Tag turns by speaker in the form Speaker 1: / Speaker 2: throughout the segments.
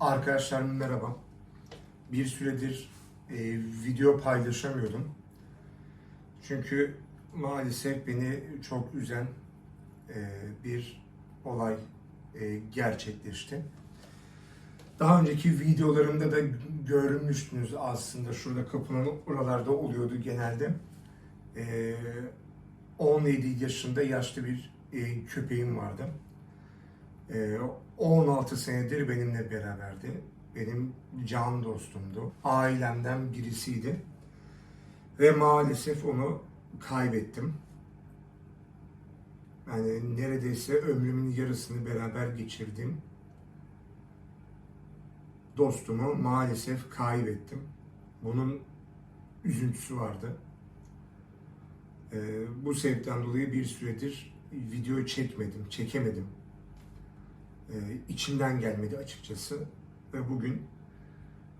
Speaker 1: Arkadaşlar merhaba. Bir süredir e, video paylaşamıyordum. Çünkü maalesef beni çok üzen e, bir olay e, gerçekleşti. Daha önceki videolarımda da görmüştünüz aslında şurada kapının oralarda oluyordu genelde. E, 17 yaşında yaşlı bir e, köpeğim vardı. Ee, 16 senedir benimle beraberdi. Benim can dostumdu. Ailemden birisiydi. Ve maalesef onu kaybettim. Yani neredeyse ömrümün yarısını beraber geçirdim. Dostumu maalesef kaybettim. Bunun üzüntüsü vardı. Ee, bu sebepten dolayı bir süredir video çekmedim, çekemedim e, içimden gelmedi açıkçası. Ve bugün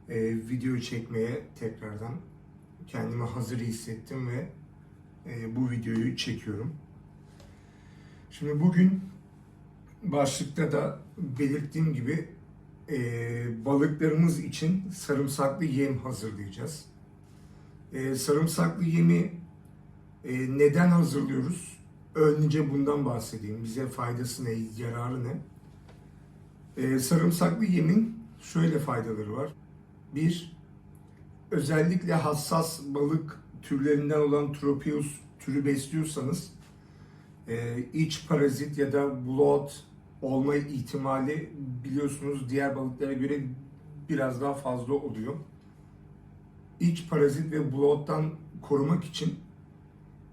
Speaker 1: e, video çekmeye tekrardan kendimi hazır hissettim ve e, bu videoyu çekiyorum. Şimdi bugün başlıkta da belirttiğim gibi e, balıklarımız için sarımsaklı yem hazırlayacağız. E, sarımsaklı yemi e, neden hazırlıyoruz? Önce bundan bahsedeyim. Bize faydası ne, yararı ne? Ee, sarımsaklı yemin şöyle faydaları var. Bir, özellikle hassas balık türlerinden olan Tropius türü besliyorsanız e, iç parazit ya da bloat olma ihtimali biliyorsunuz diğer balıklara göre biraz daha fazla oluyor. İç parazit ve bloat'tan korumak için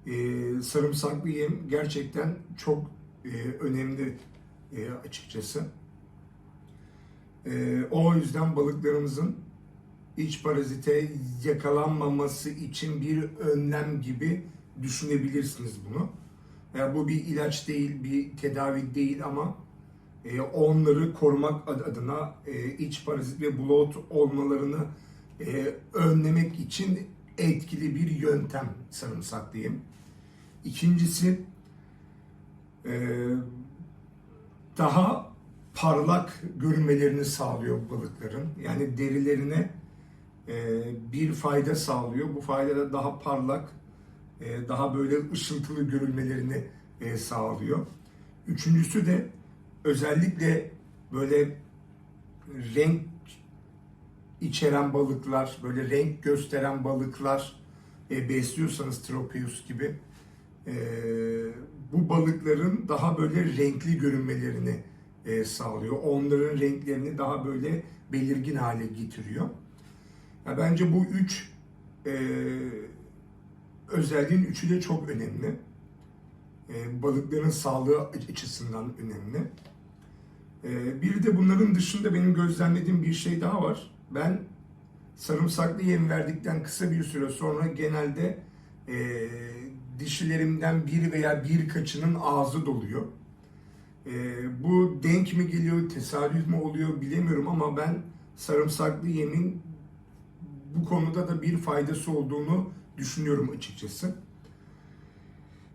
Speaker 1: e, sarımsaklı yem gerçekten çok e, önemli e, açıkçası. Ee, o yüzden balıklarımızın iç parazite yakalanmaması için bir önlem gibi düşünebilirsiniz bunu. Yani bu bir ilaç değil, bir tedavi değil ama e, onları korumak adına e, iç parazit ve bloat olmalarını e, önlemek için etkili bir yöntem sarımsak diyeyim. İkincisi daha parlak görünmelerini sağlıyor balıkların. Yani derilerine e, bir fayda sağlıyor. Bu fayda da daha parlak, e, daha böyle ışıltılı görünmelerini e, sağlıyor. Üçüncüsü de özellikle böyle renk içeren balıklar, böyle renk gösteren balıklar besliyorsanız Tropeus gibi bu balıkların daha böyle renkli görünmelerini e, sağlıyor. Onların renklerini daha böyle belirgin hale getiriyor. Ya bence bu üç e, özelliğin üçü de çok önemli. E, balıkların sağlığı açısından önemli. E, bir de bunların dışında benim gözlemlediğim bir şey daha var. Ben sarımsaklı yem verdikten kısa bir süre sonra genelde e, dişilerimden biri veya birkaçının ağzı doluyor. E, bu denk mi geliyor, tesadüf mü oluyor bilemiyorum ama ben sarımsaklı yemin bu konuda da bir faydası olduğunu düşünüyorum açıkçası.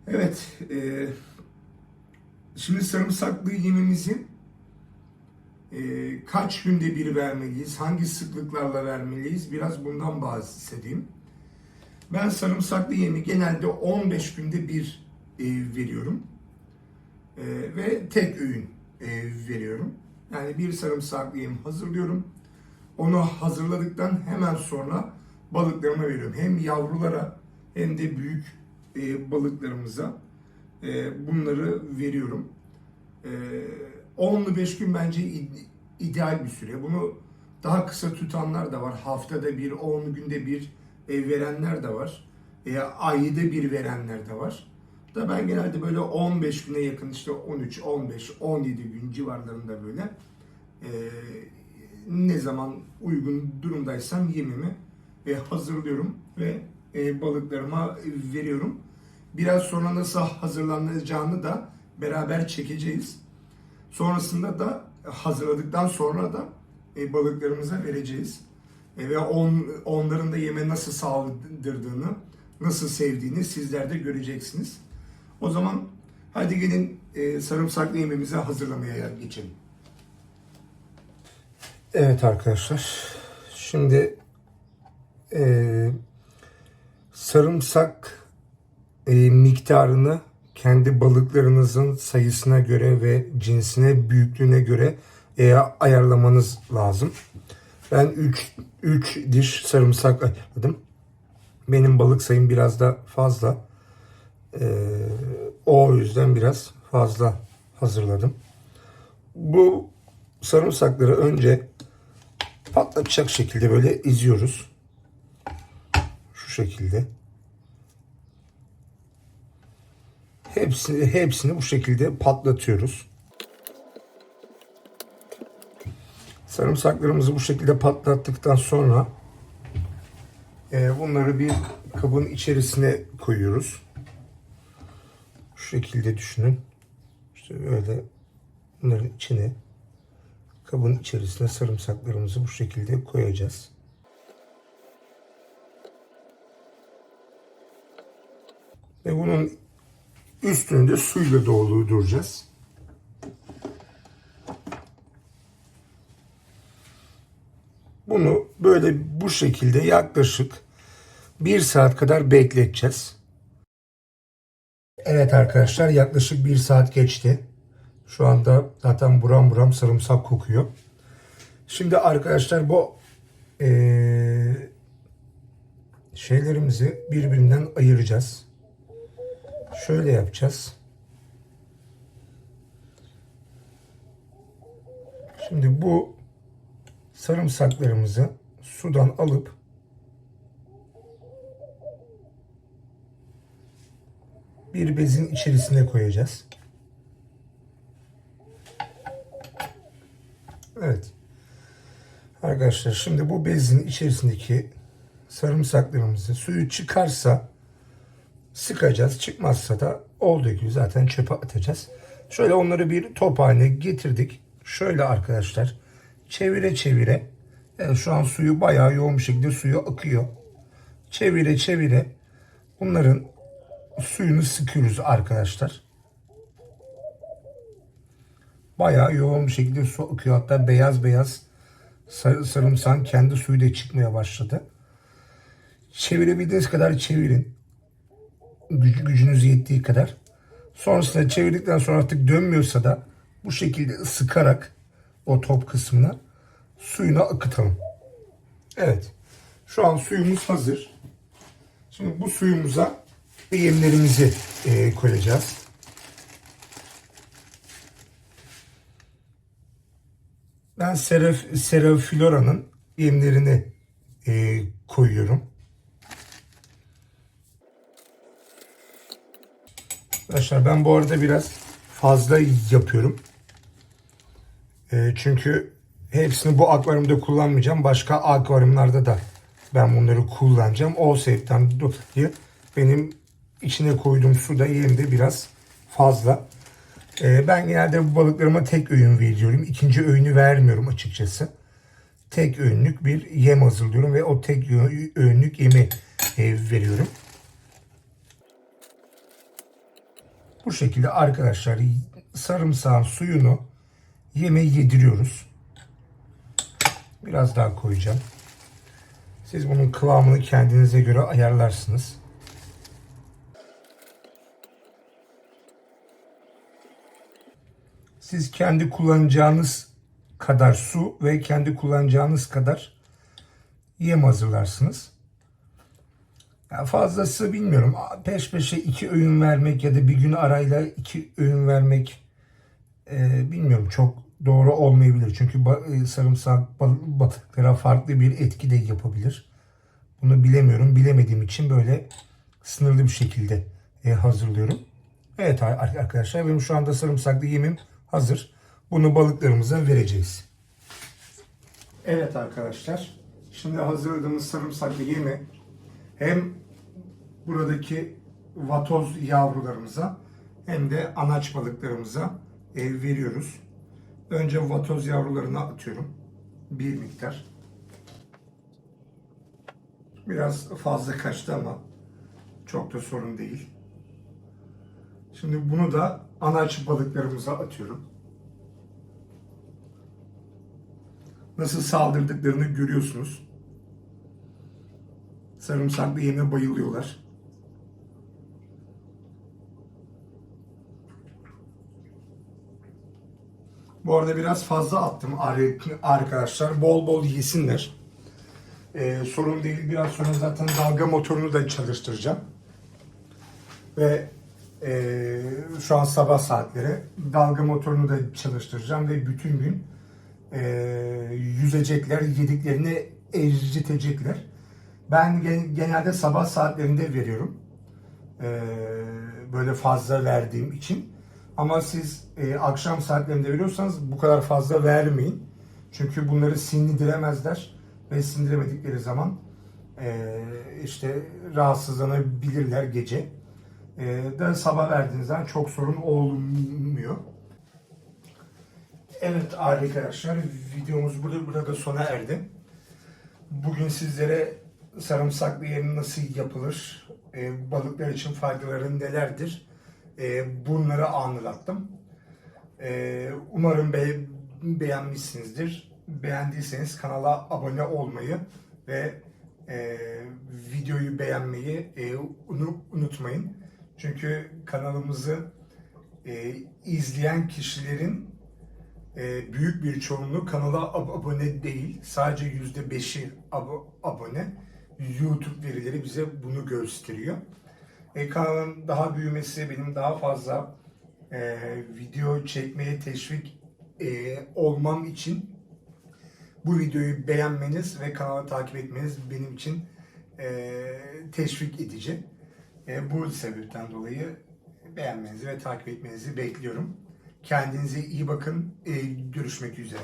Speaker 1: Evet, e, şimdi sarımsaklı yemimizi e, kaç günde bir vermeliyiz, hangi sıklıklarla vermeliyiz biraz bundan bahsedeyim. Ben sarımsaklı yemi genelde 15 günde bir e, veriyorum e, ve tek öğün e, veriyorum. Yani bir sarımsaklı yem hazırlıyorum. Onu hazırladıktan hemen sonra balıklarıma veriyorum. Hem yavrulara hem de büyük e, balıklarımıza e, bunları veriyorum. E, 15 gün bence ideal bir süre. Bunu daha kısa tutanlar da var. Haftada bir, 10 günde bir e, verenler de var. E, ayda bir verenler de var. Da ben genelde böyle 15 güne yakın işte 13, 15, 17 gün civarlarında böyle e, ne zaman uygun durumdaysam yemimi e, hazırlıyorum ve e, balıklarıma veriyorum. Biraz sonra nasıl hazırlanacağını da beraber çekeceğiz. Sonrasında da hazırladıktan sonra da e, balıklarımıza vereceğiz. E, ve on, onların da yeme nasıl sağladırdığını, nasıl sevdiğini sizler de göreceksiniz. O zaman hadi gelin e, sarımsaklı yemeğimizi hazırlamaya geçelim. Evet arkadaşlar. Şimdi eee, sarımsak eee, miktarını kendi balıklarınızın sayısına göre ve cinsine, büyüklüğüne göre eee, ayarlamanız lazım. Ben 3 3 diş sarımsak ayarladım. Benim balık sayım biraz da fazla. Eee, o yüzden biraz fazla hazırladım. Bu sarımsakları önce patlatacak şekilde böyle eziyoruz. Şu şekilde. Hepsini, hepsini bu şekilde patlatıyoruz. Sarımsaklarımızı bu şekilde patlattıktan sonra e, bunları bir kabın içerisine koyuyoruz. Şekilde düşünün. İşte böyle bunların içine kabın içerisine sarımsaklarımızı bu şekilde koyacağız. Ve bunun üstünü de suyla dolduracağız. Bunu böyle bu şekilde yaklaşık bir saat kadar bekleteceğiz. Evet arkadaşlar yaklaşık bir saat geçti. Şu anda zaten buram buram sarımsak kokuyor. Şimdi arkadaşlar bu eee, şeylerimizi birbirinden ayıracağız. Şöyle yapacağız. Şimdi bu sarımsaklarımızı sudan alıp bir bezin içerisine koyacağız. Evet. Arkadaşlar şimdi bu bezin içerisindeki sarımsaklarımızı suyu çıkarsa sıkacağız. Çıkmazsa da olduğu gibi zaten çöpe atacağız. Şöyle onları bir top haline getirdik. Şöyle arkadaşlar çevire çevire evet, şu an suyu bayağı yoğun bir şekilde suyu akıyor. Çevire çevire bunların suyunu sıkıyoruz arkadaşlar. Bayağı yoğun bir şekilde su akıyor. Hatta beyaz beyaz sar- sarımsağın kendi suyu da çıkmaya başladı. Çevirebildiğiniz kadar çevirin. Güc- gücünüz yettiği kadar. Sonrasında çevirdikten sonra artık dönmüyorsa da bu şekilde sıkarak o top kısmına suyunu akıtalım. Evet. Şu an suyumuz hazır. Şimdi bu suyumuza yemlerimizi e, koyacağız. Ben Seraf, Seraflora'nın yemlerini e, koyuyorum. Arkadaşlar ben bu arada biraz fazla yapıyorum. E, çünkü hepsini bu akvaryumda kullanmayacağım. Başka akvaryumlarda da ben bunları kullanacağım. O sebepten dolayı benim içine koyduğum suda yem de biraz fazla. Ee, ben genelde bu balıklarıma tek öğün veriyorum. İkinci öğünü vermiyorum açıkçası. Tek öğünlük bir yem hazırlıyorum ve o tek öğünlük yemi e, veriyorum. Bu şekilde arkadaşlar sarımsağın suyunu yeme yediriyoruz. Biraz daha koyacağım. Siz bunun kıvamını kendinize göre ayarlarsınız. Siz kendi kullanacağınız kadar su ve kendi kullanacağınız kadar yem hazırlarsınız. Ya fazlası bilmiyorum. Peş peşe iki öğün vermek ya da bir gün arayla iki öğün vermek e, bilmiyorum çok doğru olmayabilir. Çünkü e, sarımsak bal- balıklara farklı bir etki de yapabilir. Bunu bilemiyorum. Bilemediğim için böyle sınırlı bir şekilde e, hazırlıyorum. Evet ar- arkadaşlar benim şu anda sarımsaklı yemim hazır. Bunu balıklarımıza vereceğiz. Evet arkadaşlar. Şimdi hazırladığımız sarımsaklı yemi hem buradaki vatoz yavrularımıza hem de anaç balıklarımıza e, veriyoruz. Önce vatoz yavrularını atıyorum. Bir miktar. Biraz fazla kaçtı ama çok da sorun değil. Şimdi bunu da anaç balıklarımıza atıyorum. nasıl saldırdıklarını görüyorsunuz. Sarımsaklı yeme bayılıyorlar. Bu arada biraz fazla attım ar- arkadaşlar. Bol bol yesinler. Ee, sorun değil. Biraz sonra zaten dalga motorunu da çalıştıracağım. Ve ee, şu an sabah saatleri dalga motorunu da çalıştıracağım ve bütün gün ee, yüzecekler, yediklerini eritecekler. Ben gen- genelde sabah saatlerinde veriyorum. Ee, böyle fazla verdiğim için. Ama siz e, akşam saatlerinde veriyorsanız bu kadar fazla vermeyin. Çünkü bunları sindiremezler ve sindiremedikleri zaman e, işte rahatsızlanabilirler gece. E, de sabah verdiğinizden çok sorun olmuyor. Evet arkadaşlar videomuz burada burada sona erdi. Bugün sizlere sarımsaklı yem nasıl yapılır, e, balıklar için faydaları nelerdir e, bunları anlattım. E, umarım be- beğenmişsinizdir. Beğendiyseniz kanala abone olmayı ve e, videoyu beğenmeyi e, unu- unutmayın. Çünkü kanalımızı e, izleyen kişilerin e, büyük bir çoğunluğu kanala ab- abone değil. Sadece yüzde beşi abo- abone. YouTube verileri bize bunu gösteriyor. E, kanalın daha büyümesi, benim daha fazla e, video çekmeye teşvik e, olmam için bu videoyu beğenmeniz ve kanalı takip etmeniz benim için e, teşvik edici. E, bu sebepten dolayı beğenmenizi ve takip etmenizi bekliyorum. Kendinize iyi bakın. E, görüşmek üzere.